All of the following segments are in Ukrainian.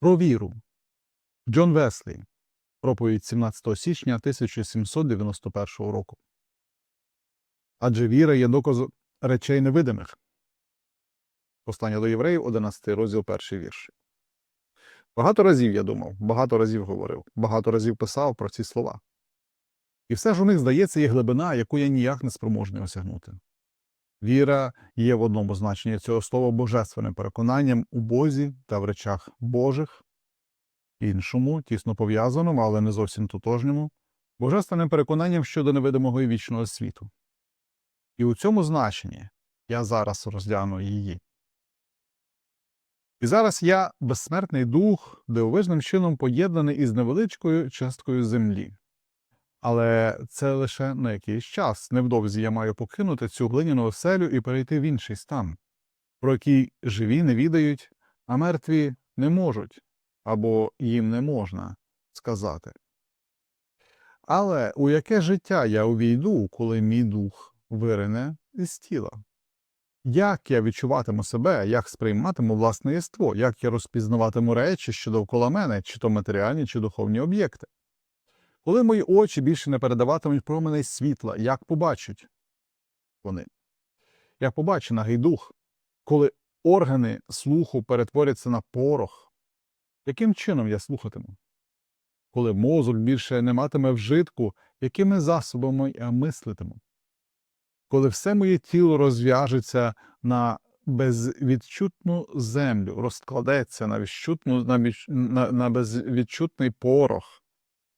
Про віру. Джон Веслі. Проповідь 17 січня 1791 року. Адже віра є доказом речей невидимих. Послання до євреїв, 11 розділ, перший вірш. Багато разів я думав, багато разів говорив, багато разів писав про ці слова. І все ж у них, здається, є глибина, яку я ніяк не спроможний осягнути. Віра є в одному значенні цього слова божественним переконанням у Бозі та в речах Божих, іншому, тісно пов'язаному, але не зовсім тотожньому, божественним переконанням щодо невидимого і вічного світу. І у цьому значенні я зараз розгляну її. І зараз я безсмертний дух, дивовижним чином поєднаний із невеличкою часткою землі. Але це лише на якийсь час. Невдовзі я маю покинути цю глиняну оселю і перейти в інший стан, про який живі не відають, а мертві не можуть або їм не можна сказати. Але у яке життя я увійду, коли мій дух вирине із тіла? Як я відчуватиму себе, як сприйматиму власне єство, як я розпізнаватиму речі, що довкола мене, чи то матеріальні, чи духовні об'єкти? Коли мої очі більше не передаватимуть променей світла, як побачать вони? Як побачить нагий дух, коли органи слуху перетворяться на порох, яким чином я слухатиму? Коли мозок більше не матиме вжитку, якими засобами я мислитиму? Коли все моє тіло розв'яжеться на безвідчутну землю, розкладеться на, на, на безвідчутний порох,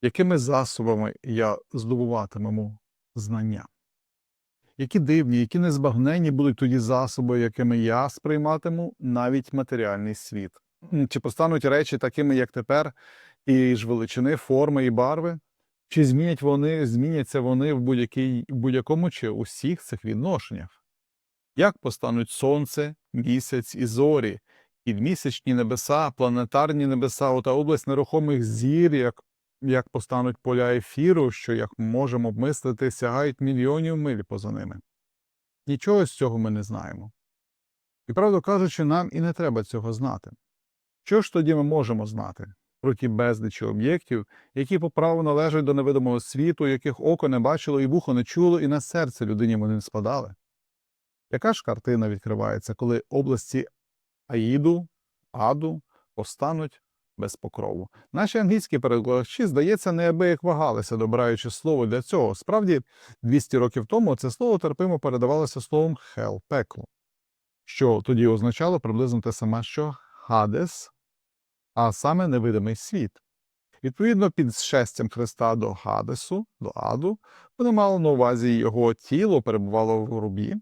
якими засобами я здобуватиму знання? Які дивні, які незбагненні будуть тоді засоби, якими я сприйматиму навіть матеріальний світ? Чи постануть речі такими, як тепер, і ж величини, форми і барви? Чи змінять вони, зміняться вони в, будь-якому чи усіх цих відношеннях? Як постануть сонце, місяць і зорі, і місячні небеса, планетарні небеса, та область нерухомих зір, як, як постануть поля ефіру, що, як можемо обмислити, сягають мільйонів миль поза ними? Нічого з цього ми не знаємо. І правду кажучи, нам і не треба цього знати. Що ж тоді ми можемо знати? про ті безлічі об'єктів, які по праву належать до невидимого світу, яких око не бачило і вухо не чуло, і на серце людині вони не спадали. Яка ж картина відкривається, коли області Аїду, Аду постануть без покрову? Наші англійські перекладачі, здається, неабияк вагалися, добираючи слово для цього. Справді, 200 років тому це слово терпимо передавалося словом «hell» – пекло, що тоді означало приблизно те саме, що Гадес, а саме невидимий світ. Відповідно, під шестям Христа до Гадесу, до Аду, вони мали на увазі його тіло перебувало в грубі,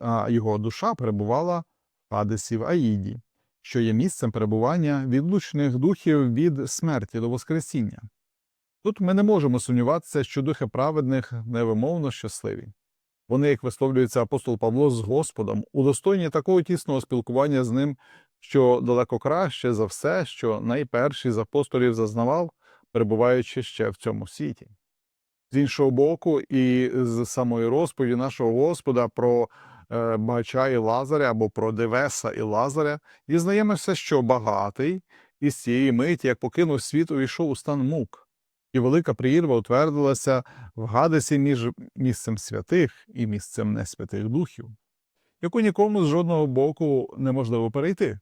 а його душа перебувала в Гадесі в Аїді, що є місцем перебування відлучених духів від смерті до Воскресіння. Тут ми не можемо сумніватися, що духи праведних невимовно щасливі. Вони, як висловлюється апостол Павло з Господом, удостойні такого тісного спілкування з ним, що далеко краще за все, що найперший з апостолів зазнавав, перебуваючи ще в цьому світі. З іншого боку, і з самої розповіді нашого Господа про е, багача і Лазаря або про Девеса і Лазаря, дізнаємося, що багатий із цієї миті, як покинув світ, увійшов у стан мук, і велика прірва утвердилася в Гадесі між місцем святих і місцем несвятих духів, яку нікому з жодного боку неможливо перейти.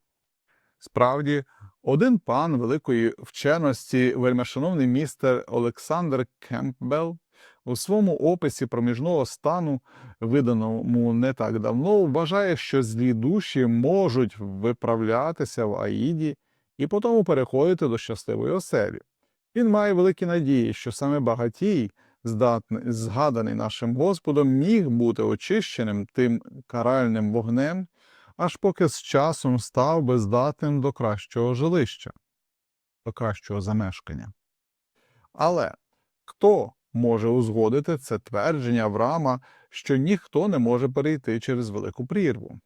Справді, один пан великої вченості, вельмишановний містер Олександр Кемпбелл, у своєму описі проміжного стану, виданому не так давно, вважає, що злі душі можуть виправлятися в Аїді і потім переходити до щасливої оселі. Він має великі надії, що саме багатій, здатний, згаданий нашим Господом, міг бути очищеним тим каральним вогнем, аж поки з часом став би здатним до кращого жилища, до кращого замешкання. Але хто може узгодити це твердження Авраама, що ніхто не може перейти через велику прірву?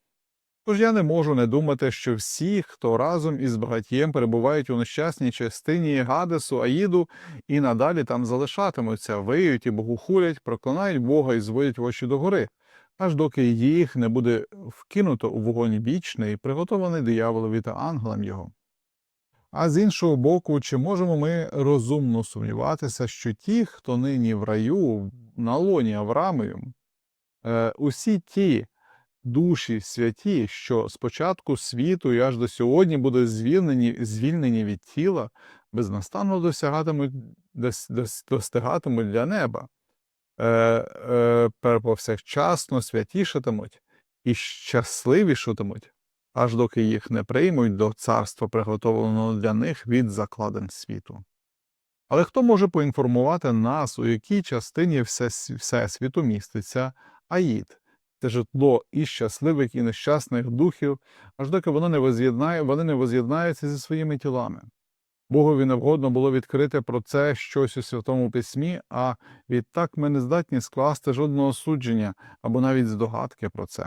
Тож я не можу не думати, що всі, хто разом із багатієм перебувають у нещасній частині Гадесу, Аїду, і надалі там залишатимуться, виють і богохулять, проклинають Бога і зводять очі догори, аж доки їх не буде вкинуто у вогонь вічний, приготований дияволові та ангелам його. А з іншого боку, чи можемо ми розумно сумніватися, що ті, хто нині в раю на лоні Авраамою, е, усі ті душі святі, що з початку світу і аж до сьогодні будуть звільнені, звільнені від тіла, безнастанно досягатимуть, дос, дос, достигатимуть для неба, е, е, повсякчасно святішатимуть і щасливішатимуть, аж доки їх не приймуть до царства, приготовленого для них від закладин світу. Але хто може поінформувати нас, у якій частині всесвіту міститься Аїд? Це житло і щасливих, і нещасних духів, аж доки воно не воз'єднає, вони не воз'єднаються зі своїми тілами. Богові невгодно було відкрити про це щось у Святому Письмі, а відтак ми не здатні скласти жодного судження або навіть здогадки про це.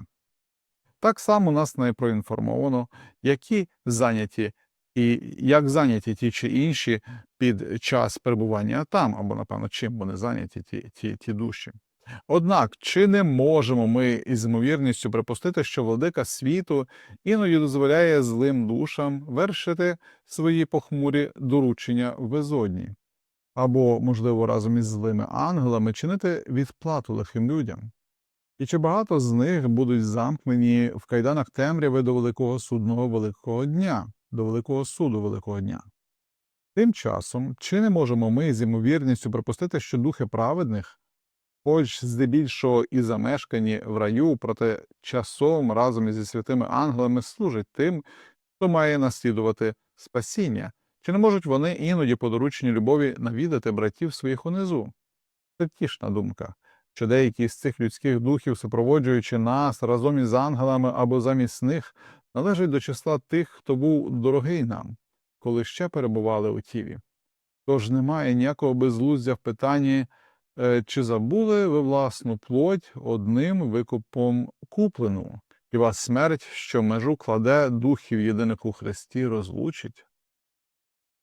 Так само нас не проінформовано, які зайняті і як зайняті ті чи інші під час перебування там, або, напевно, чим вони зайняті ті, ті, ті душі. Однак, чи не можемо ми із ймовірністю припустити, що владика світу іноді дозволяє злим душам вершити свої похмурі доручення в безодні, або, можливо, разом із злими ангелами чинити відплату лихим людям? І чи багато з них будуть замкнені в кайданах темряви до великого судного великого дня, до великого суду великого дня? Тим часом, чи не можемо ми з ймовірністю припустити, що духи праведних, хоч здебільшого і замешкані в раю, проте часом разом із святими ангелами служать тим, хто має наслідувати спасіння, чи не можуть вони іноді по дорученню любові навідати братів своїх унизу? Це тішна думка що деякі з цих людських духів, супроводжуючи нас разом із ангелами або замість них, належать до числа тих, хто був дорогий нам, коли ще перебували у тілі. Тож немає ніякого безглуздя в питанні, е, чи забули ви власну плоть одним викупом куплену, і вас смерть, що межу кладе духів єдиних у Христі, розлучить.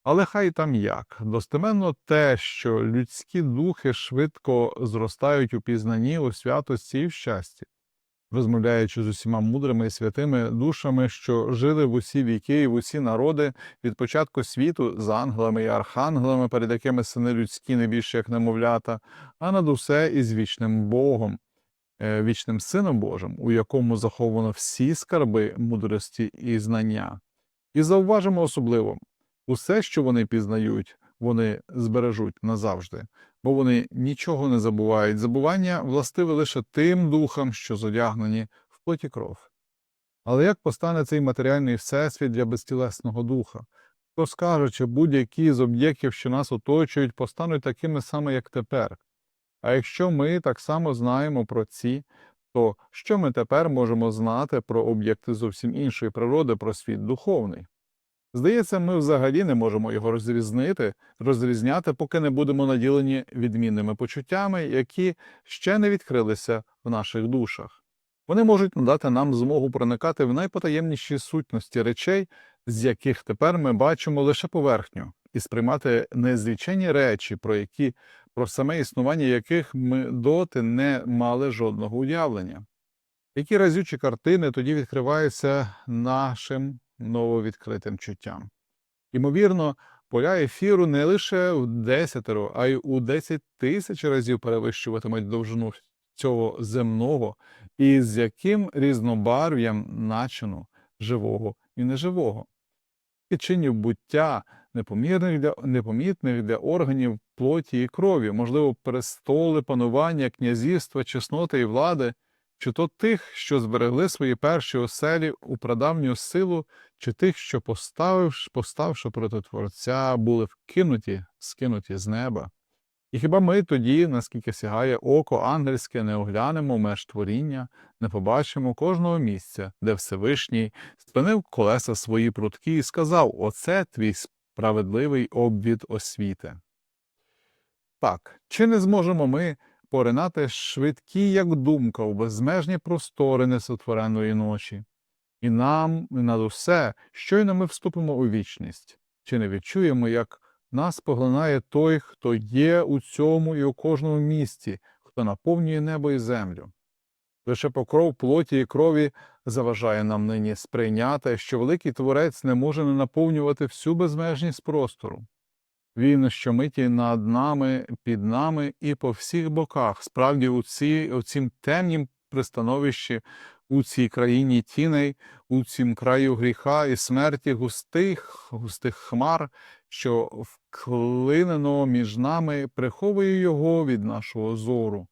Але хай там як. Достеменно те, що людські духи швидко зростають у пізнанні, у святості і в щасті, розмовляючи з усіма мудрими і святими душами, що жили в усі віки і в усі народи від початку світу з ангелами і архангелами, перед якими сини людські не більше як немовлята, а над усе із вічним Богом, е, вічним Сином Божим, у якому заховано всі скарби мудрості і знання. І зауважимо особливо. Усе, що вони пізнають, вони збережуть назавжди, бо вони нічого не забувають. Забування властиве лише тим духам, що зодягнені в плоті кров. Але як постане цей матеріальний всесвіт для безтілесного духа? Хто скаже, чи будь-які з об'єктів, що нас оточують, постануть такими саме, як тепер? А якщо ми так само знаємо про ці, то що ми тепер можемо знати про об'єкти зовсім іншої природи, про світ духовний? Здається, ми взагалі не можемо його розрізнити, розрізняти, поки не будемо наділені відмінними почуттями, які ще не відкрилися в наших душах. Вони можуть надати нам змогу проникати в найпотаємніші сутності речей, з яких тепер ми бачимо лише поверхню, і сприймати незлічені речі, про які про саме існування яких ми доти не мали жодного уявлення. Які разючі картини тоді відкриваються нашим нововідкритим чуттям. Ймовірно, поля ефіру не лише в десятеро, а й у десять тисяч разів перевищуватимуть довжину цього земного, і з яким різнобарв'ям начину живого і неживого. І чинів буття непомірних для, непомітних для органів плоті і крові, можливо, престоли, панування, князівства, чесноти і влади, чи то тих, що зберегли свої перші оселі у прадавню силу, чи тих, що, поставивши, поставши проти Творця, були вкинуті, скинуті з неба. І хіба ми тоді, наскільки сягає око ангельське, не оглянемо меж творіння, не побачимо кожного місця, де Всевишній спинив колеса свої прутки і сказав: Оце твій справедливий обвід освіти. Так, чи не зможемо ми поринати швидкі, як думка, у безмежні простори несотвореної ночі? І нам, і над усе, щойно ми вступимо у вічність, чи не відчуємо, як нас поглинає той, хто є у цьому і у кожному місці, хто наповнює небо і землю. Лише покров плоті і крові заважає нам нині сприйняти, що великий творець не може не наповнювати всю безмежність простору. Він щомиті над нами, під нами і по всіх боках, справді у, ці, у цім темнім пристановищі, у цій країні тіней, у цім краю гріха і смерті густих, густих хмар, що вклинено між нами, приховує його від нашого зору.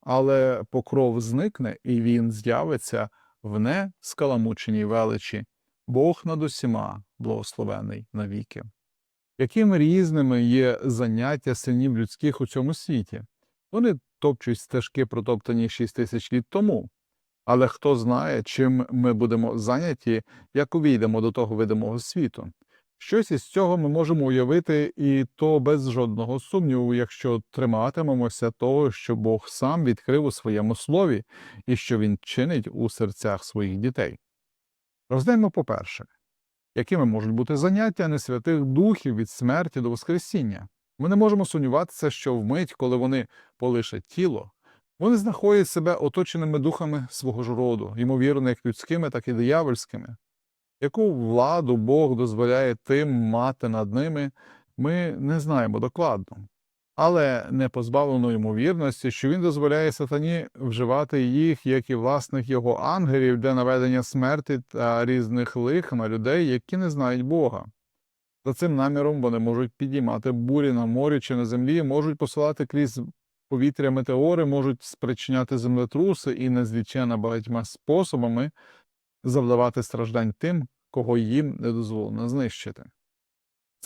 Але покров зникне, і він з'явиться в нескаламученій величі. Бог над усіма благословений навіки. Якими різними є заняття синів людських у цьому світі? Вони топчуть стежки, протоптані шість тисяч літ тому. Але хто знає, чим ми будемо зайняті, як увійдемо до того видимого світу? Щось із цього ми можемо уявити, і то без жодного сумніву, якщо триматимемося того, що Бог сам відкрив у своєму слові і що Він чинить у серцях своїх дітей. Розгляньмо по-перше, якими можуть бути заняття несвятих духів від смерті до Воскресіння. Ми не можемо сумніватися, що вмить, коли вони полишать тіло, вони знаходять себе оточеними духами свого ж роду, ймовірно, як людськими, так і диявольськими. Яку владу Бог дозволяє тим мати над ними, ми не знаємо докладно, але не позбавлено ймовірності, що він дозволяє сатані вживати їх, як і власних його ангелів для наведення смерті та різних лих на людей, які не знають Бога. За цим наміром вони можуть підіймати бурі на морі чи на землі, можуть посилати крізь повітря метеори, можуть спричиняти землетруси і незліченно багатьма способами завдавати страждань тим, кого їм не дозволено знищити.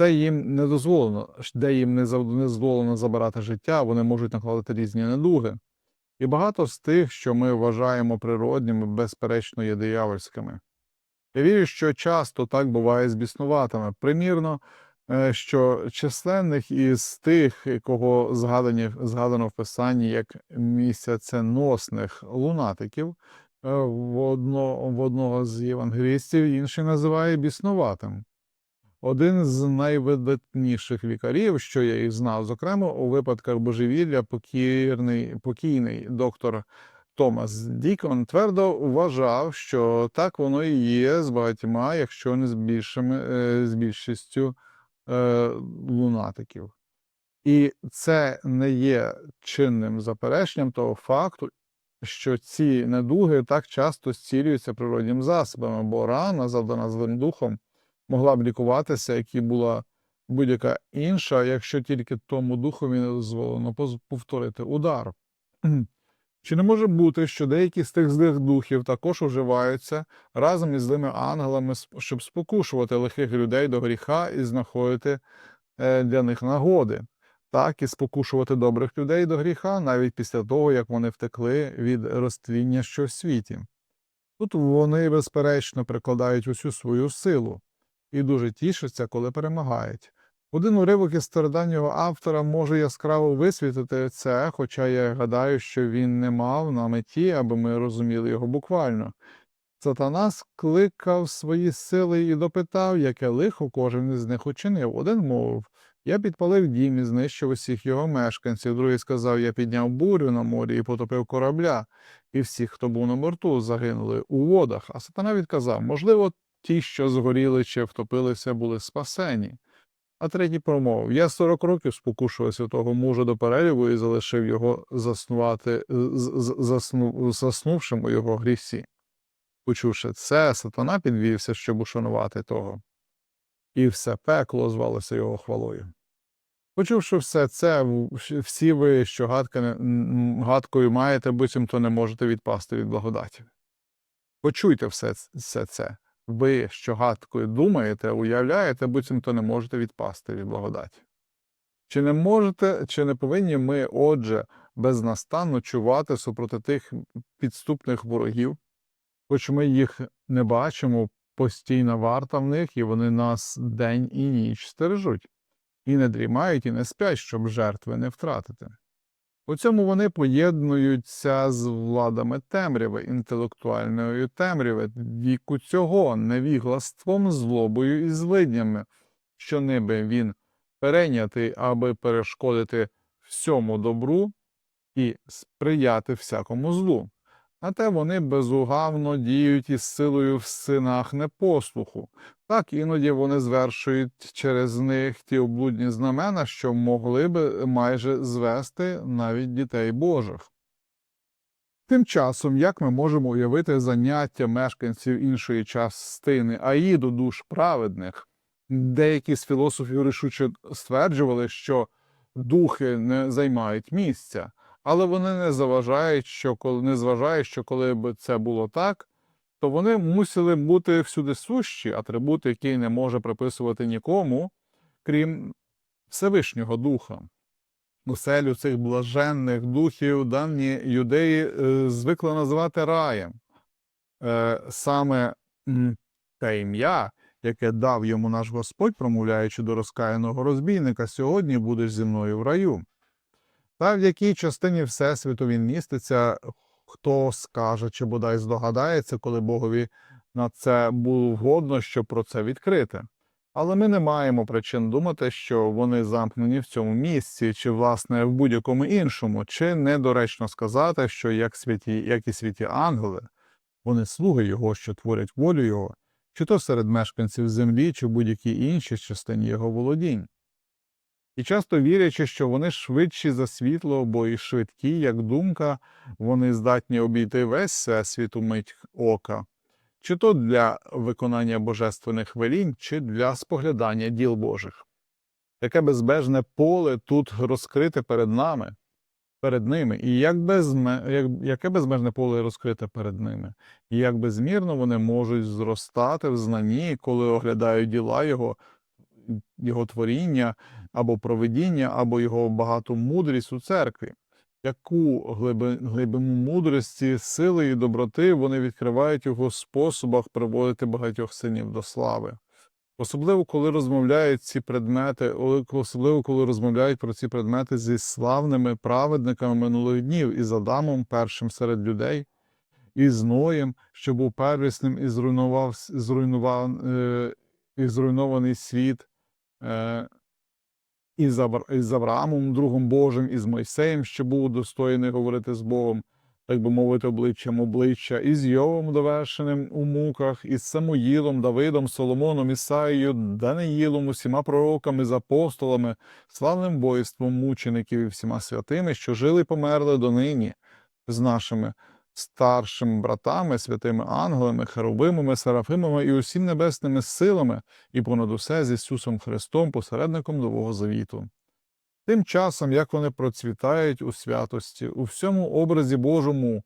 Це їм не дозволено, де їм не дозволено забирати життя, вони можуть накладати різні недуги. І багато з тих, що ми вважаємо природніми, безперечно, є диявольськими. Я вірю, що часто так буває з біснуватими. Примірно, е, що численних із тих, кого згадані, згадано в Писанні як місяценосних лунатиків, е, в, одно, в одного з євангелістів інший називає біснуватим. Один з найвидатніших лікарів, що я їх знав, зокрема у випадках божевілля, покірний, покійний доктор Томас Дікон твердо вважав, що так воно і є з багатьма, якщо не з, більшими, е, з більшістю е, лунатиків. І це не є чинним запереченням того факту, що ці недуги так часто зцілюються природнім засобами, бо рана, завдана злим духом, могла б лікуватися, як і була будь-яка інша, якщо тільки тому духові не дозволено повторити удар. Чи не може бути, що деякі з тих злих духів також уживаються разом із злими ангелами, щоб спокушувати лихих людей до гріха і знаходити е, для них нагоди, так і спокушувати добрих людей до гріха навіть після того, як вони втекли від розтління, що в світі? Тут вони, безперечно, прикладають усю свою силу і дуже тішаться, коли перемагають. Один уривок із стародавнього автора може яскраво висвітлити це, хоча я гадаю, що він не мав на меті, аби ми розуміли його буквально. Сатана скликав свої сили і допитав, яке лихо кожен із них учинив. Один мовив Я підпалив дім і знищив усіх його мешканців. Другий сказав, я підняв бурю на морі і потопив корабля, і всі, хто був на борту, загинули у водах. А сатана відказав можливо, ті, що згоріли чи втопилися, були спасені. А третій промовив Я 40 років спокушував святого мужа до переліву і залишив його заснувати, з- засну, заснувшим у його грісі. Почувши це, сатана підвівся, щоб ушанувати того, і все пекло звалося його хвалою. Почувши все це, всі ви, що гадка, гадкою маєте, буцімто не можете відпасти від благодаті. Почуйте все, все це. Ви, що гадкою думаєте, уявляєте, буцімто не можете відпасти від благодаті. Чи не можете, чи не повинні ми, отже, безнастанно чувати супроти тих підступних ворогів, хоч ми їх не бачимо, постійна варта в них, і вони нас день і ніч стережуть, і не дрімають, і не спять, щоб жертви не втратити. У цьому вони поєднуються з владами темряви, інтелектуальної темряви, віку цього, невіглаством, злобою і злиднями, що ниби він перейнятий, аби перешкодити всьому добру і сприяти всякому злу. А те вони безугавно діють із силою в синах непослуху. Так іноді вони звершують через них ті облудні знамена, що могли би майже звести навіть дітей Божих. Тим часом, як ми можемо уявити заняття мешканців іншої частини Аїду душ праведних, деякі з філософів рішуче стверджували, що духи не займають місця, але вони не заважають, що коли не зважають, що коли б це було так, то вони мусили бути всюди сущі, атрибути, які не може приписувати нікому, крім Всевишнього Духа. Оселю цих блаженних духів давні юдеї е, звикли називати раєм. Е, саме те ім'я, яке дав йому наш Господь, промовляючи до розкаяного розбійника, сьогодні будеш зі мною в раю. Та в якій частині Всесвіту він міститься, хто скаже чи бодай здогадається, коли Богові на це було вгодно, щоб про це відкрити. Але ми не маємо причин думати, що вони замкнені в цьому місці, чи, власне, в будь-якому іншому, чи недоречно сказати, що як, святі, як і святі ангели, вони слуги Його, що творять волю Його, чи то серед мешканців землі, чи в будь-якій іншій частині його володінь. І часто вірячи, що вони швидші за світло, бо і швидкі, як думка, вони здатні обійти весь всесвіт у мить ока, чи то для виконання божественних велінь, чи для споглядання діл Божих. Яке безбежне поле тут розкрите перед нами, перед ними, і як безме, як, яке безмежне поле розкрите перед ними, і як безмірно вони можуть зростати в знанні, коли оглядають діла Його, Його творіння або проведіння, або Його багату мудрість у церкві. Яку глибину мудрості, сили і доброти вони відкривають його способах приводити багатьох синів до слави. Особливо, коли розмовляють ці предмети, особливо, коли розмовляють про ці предмети зі славними праведниками минулих днів, із Адамом, першим серед людей, і з Ноєм, що був первісним і зруйнував, зруйнував, е, і зруйнований світ, е, і з, Авр... і з Авраамом, другом Божим, і з Мойсеєм, що був достойний говорити з Богом, так би мовити, обличчям обличчя, і з Йовом довершеним у муках, і з Самуїлом, Давидом, Соломоном, Ісаїю, Даниїлом, усіма пророками, з апостолами, славним воїнством мучеників і всіма святими, що жили і померли донині з нашими старшими братами, святими ангелами, херовимами, серафимами і усім небесними силами, і понад усе з Ісусом Христом, посередником Нового Завіту. Тим часом, як вони процвітають у святості, у всьому образі Божому, е,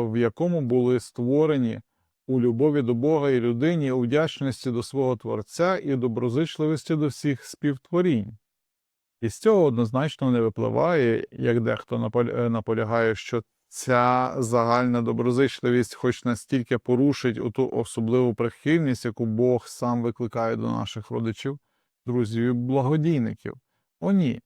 в якому були створені у любові до Бога і людині, у вдячності до свого Творця і доброзичливості до всіх співтворінь. І з цього однозначно не випливає, як дехто е, наполягає, що ця загальна доброзичливість хоч настільки порушить оту особливу прихильність, яку Бог сам викликає до наших родичів, друзів і благодійників. О ні.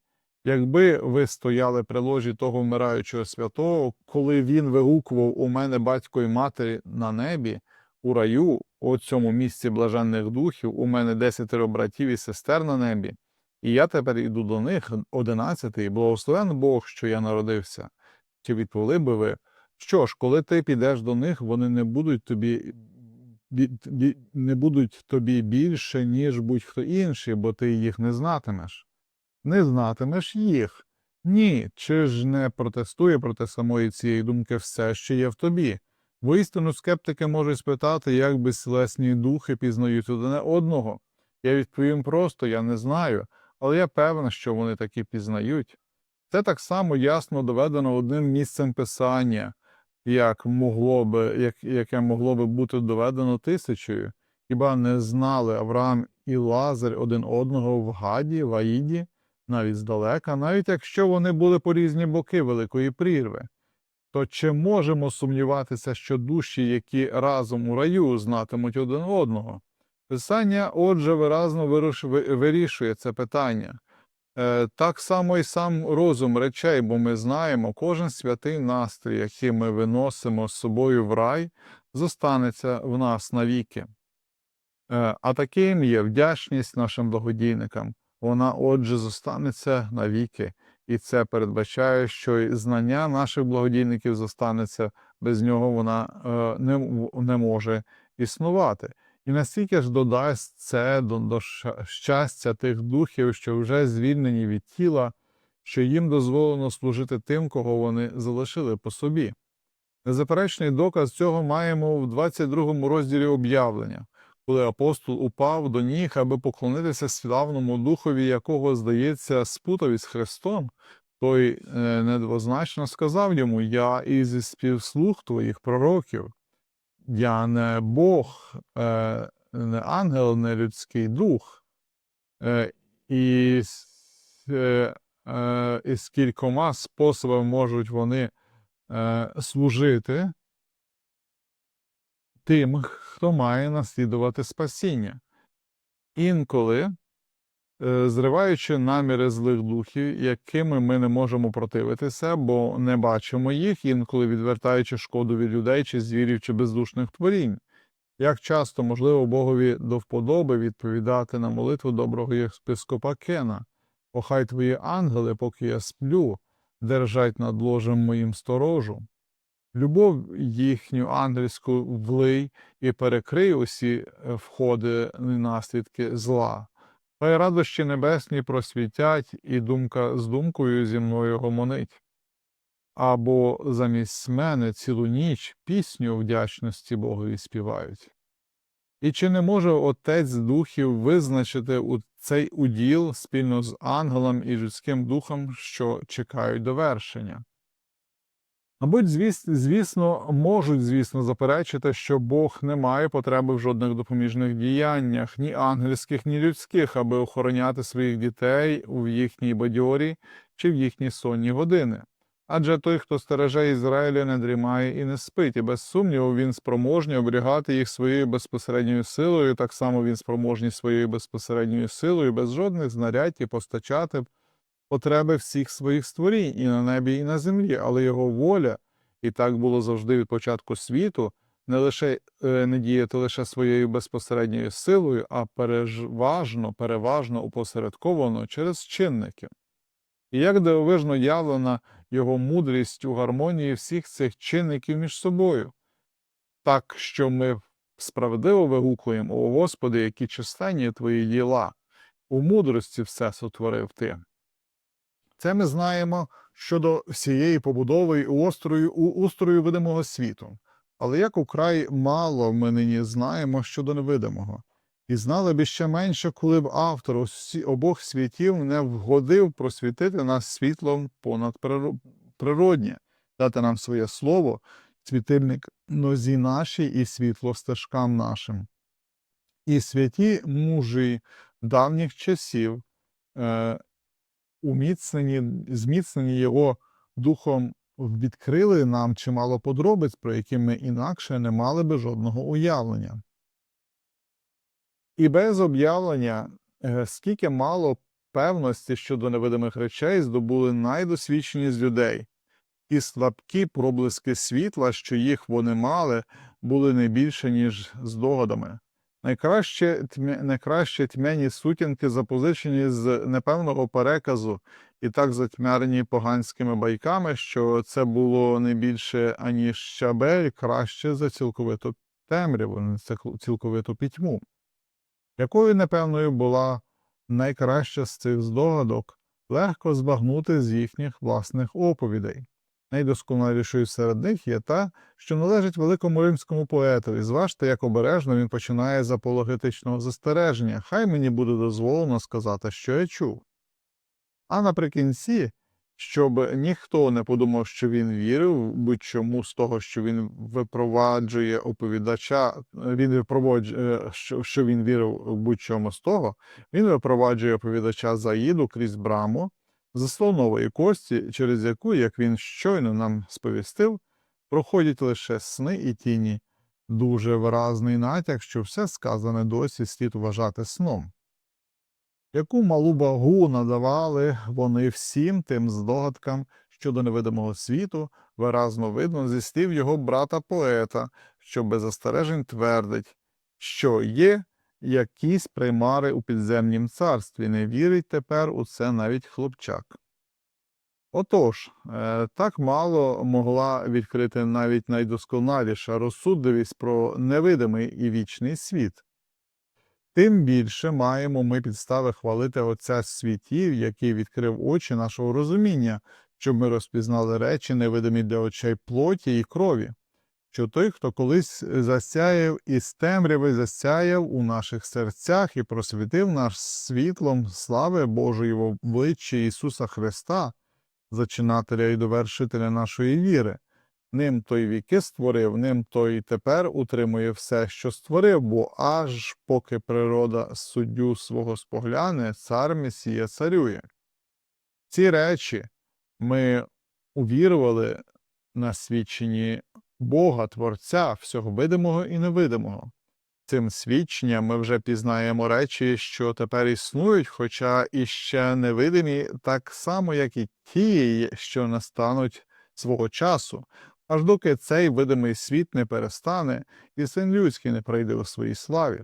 Якби ви стояли при ложі того вмираючого святого, коли він вигукував у мене батько і матері на небі, у раю, у цьому місці блаженних духів, у мене десятеро братів і сестер на небі, і я тепер іду до них, одинадцятий, благословен Бог, що я народився. Чи відповіли би ви, що ж, коли ти підеш до них, вони не будуть тобі бі- бі- не будуть тобі більше, ніж будь-хто інший, бо ти їх не знатимеш. Не знатимеш їх. Ні, чи ж не протестує проти самої цієї думки все, що є в тобі? Воістину скептики можуть спитати, як безслесні духи пізнають одне одного. Я відповім просто, я не знаю, але я певна, що вони таки пізнають. Це так само ясно доведено одним місцем писання, як могло би, як, яке могло би бути доведено тисячою. Хіба не знали Авраам і Лазар один одного в Гаді, в Аїді, навіть здалека, навіть якщо вони були по різні боки великої прірви? То чи можемо сумніватися, що душі, які разом у раю знатимуть один одного? Писання, отже, виразно вирішує це питання. Е, Так само і сам розум речей, бо ми знаємо, кожен святий настрій, який ми виносимо з собою в рай, зостанеться в нас навіки. Е, А таким є вдячність нашим благодійникам. Вона, отже, зостанеться навіки, і це передбачає, що й знання наших благодійників зостанеться без нього вона е, не може існувати. І настільки ж додасть це до, до щастя тих духів, що вже звільнені від тіла, що їм дозволено служити тим, кого вони залишили по собі. Незаперечний доказ цього маємо в 22 розділі об'явлення, коли апостол упав до ніг, аби поклонитися славному духові, якого, здається, спутав із Христом, той е, недвозначно сказав йому: Я із співслуг твоїх пророків, я не Бог, е, не ангел, не людський дух. Е, і, е, і з кількома способами можуть вони служити тим, хто має наслідувати спасіння. Інколи, зриваючи наміри злих духів, якими ми не можемо противитися, бо не бачимо їх, інколи відвертаючи шкоду від людей чи звірів чи бездушних творінь. Як часто можливо Богові до вподоби відповідати на молитву доброго єпископа Кена, Охай твої ангели, поки я сплю, держать над ложем моїм сторожу. Любов їхню ангельську влий і перекрий усі е, входи і наслідки зла. Хай радощі небесні просвітять, і думка з думкою зі мною гомонить. Або замість мене цілу ніч пісню вдячності Богові співають. І чи не може Отець Духів визначити у цей уділ спільно з ангелом і людським духом, що чекають довершення? Мабуть, звісно, можуть, звісно, заперечити, що Бог не має потреби в жодних допоміжних діяннях, ні ангельських, ні людських, аби охороняти своїх дітей у їхній бадьорі чи в їхні сонні години. Адже той, хто стереже Ізраїля, не дрімає і не спить, і без сумніву він спроможний оберігати їх своєю безпосередньою силою, так само він спроможний своєю безпосередньою силою, без жодних знарядь і постачати потреби всіх своїх створінь і на небі, і на землі, але його воля, і так було завжди від початку світу, не лише е, не діяти лише своєю безпосередньою силою, а переважно, переважно опосередковано через чинники. І як дивовижно явлена його мудрість у гармонії всіх цих чинників між собою, так що ми справедливо вигукуємо, о Господи, які численні твої діла, у мудрості все сотворив ти. Це ми знаємо щодо всієї побудови і устрою, у устрою видимого світу. Але як украй мало ми нині знаємо щодо невидимого. І знали б ще менше, коли б автор обох світів не вгодив просвітити нас світлом понад природнє, дати нам своє слово, світильник нозі нашій і світло стежкам нашим. І святі мужі давніх часів, е, уміцнені, зміцнені його духом, відкрили нам чимало подробиць, про які ми інакше не мали би жодного уявлення. І без об'явлення, е, скільки мало певності щодо невидимих речей здобули найдосвідчені з людей, і слабкі проблиски світла, що їх вони мали, були не більше, ніж здогадами. Найкраще, найкраще тьмяні сутінки запозичені з непевного переказу і так затьмярені поганськими байками, що це було не більше аніж щабель краще за цілковиту темряву, цілковиту пітьму. Якою непевною була найкраща з цих здогадок, легко збагнути з їхніх власних оповідей. Найдосконалішою серед них є та, що належить великому римському поетові. Зважте, як обережно він починає з апологетичного застереження. Хай мені буде дозволено сказати, що я чув. А наприкінці, щоб ніхто не подумав, що він вірив будь-чому з того, що він випроваджує оповідача, він випроваджує, що, що він вірив будь-чому з того, він випроваджує оповідача Заїду крізь браму, з кості, через яку, як він щойно нам сповістив, проходять лише сни і тіні, дуже виразний натяк, що все сказане досі слід вважати сном. Яку малу вагу надавали вони всім тим здогадкам щодо невидимого світу, виразно видно зі слів його брата поета, що без застережень твердить, що є якісь примари у підземнім царстві, не вірить тепер у це навіть хлопчак. Отож, е, так мало могла відкрити навіть найдосконаліша розсудливість про невидимий і вічний світ. Тим більше маємо ми підстави хвалити Отця світів, який відкрив очі нашого розуміння, щоб ми розпізнали речі, невидимі для очей плоті і крові, що той, хто колись засяяв із темряви, засяяв у наших серцях і просвітив нас світлом слави Божої в обличчі Ісуса Христа, зачинателя і довершителя нашої віри. Ним той віки створив, ним той тепер утримує все, що створив, бо аж поки природа суддю свого спогляне, цар Месія царює. Ці речі ми увірували на свідченні Бога, Творця, всього видимого і невидимого. Цим свідченням ми вже пізнаємо речі, що тепер існують, хоча іще невидимі, так само, як і ті, що настануть свого часу, аж доки цей видимий світ не перестане і син людський не прийде у своїй славі.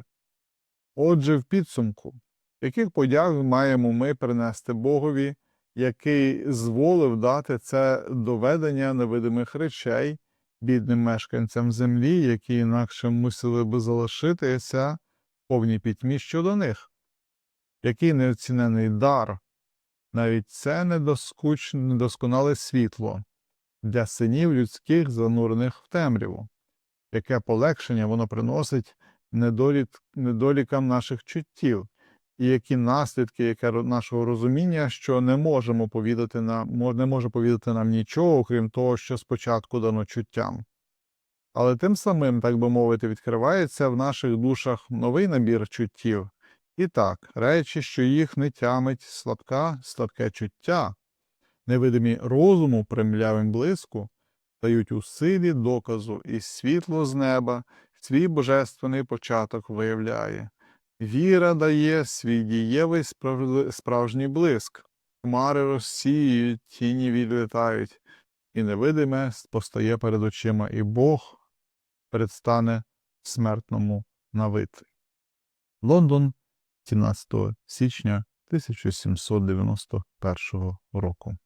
Отже, в підсумку, яких подяк маємо ми принести Богові, який зволив дати це доведення невидимих речей бідним мешканцям землі, які інакше мусили би залишитися в повній пітьмі щодо них. Який неоцінений дар, навіть це недоскуч... недосконале світло для синів людських, занурених в темряву, яке полегшення воно приносить недоліт... недолікам наших чуттів, і які наслідки яке нашого розуміння, що не можемо повідати нам, не може повідати нам нічого, окрім того, що спочатку дано чуттям. Але тим самим, так би мовити, відкривається в наших душах новий набір чуттів. І так, речі, що їх не тямить слабка, слабке чуття, невидимі розуму при млявим блиску, дають у силі доказу, і світло з неба свій божественний початок виявляє. Віра дає свій дієвий справжній блиск, хмари розсіюють, тіні відлітають, і невидиме постає перед очима, і Бог предстане смертному на вид. Лондон, 17 січня 1791 року.